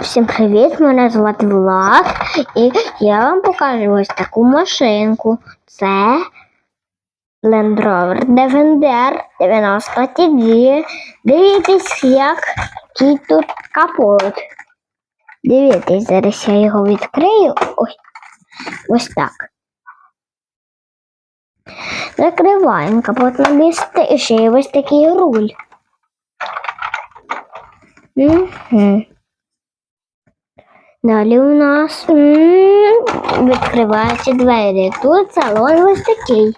Всім привіт! Мене звати Влад, і я вам покажу ось таку машинку. Це Land Rover Defender 90 TD. Дивіться, який тут капот. Дивіться, зараз я його відкрию. Ось, ось так. Закриваємо капот на місце і ще є ось такий руль. Угу. Далі у нас відкриваються двері. Тут салон ось такий.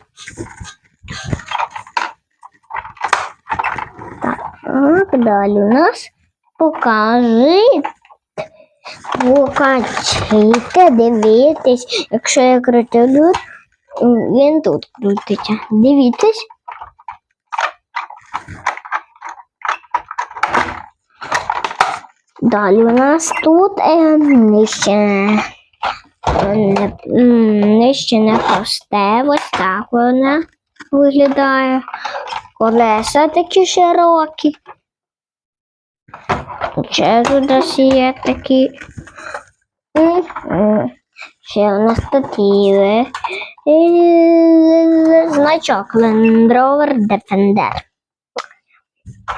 Так, далі у нас покажи. Покачайте, дивитесь. Якщо я крутив, він тут крутиться. Дивіться. Далі у нас тут е, нижче, е, не, нижче не просте, ось так вона виглядає. Колеса такі широкі. Ще тут ось є такі. Ще у нас статіви. Значок Land Rover Defender.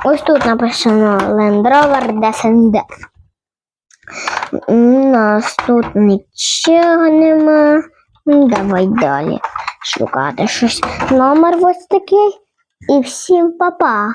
Ось тут написано Land Rover Defender. У нас тут нічого нема. Ну, Давай далі шукати щось. Номер ось такий. І всім па-па.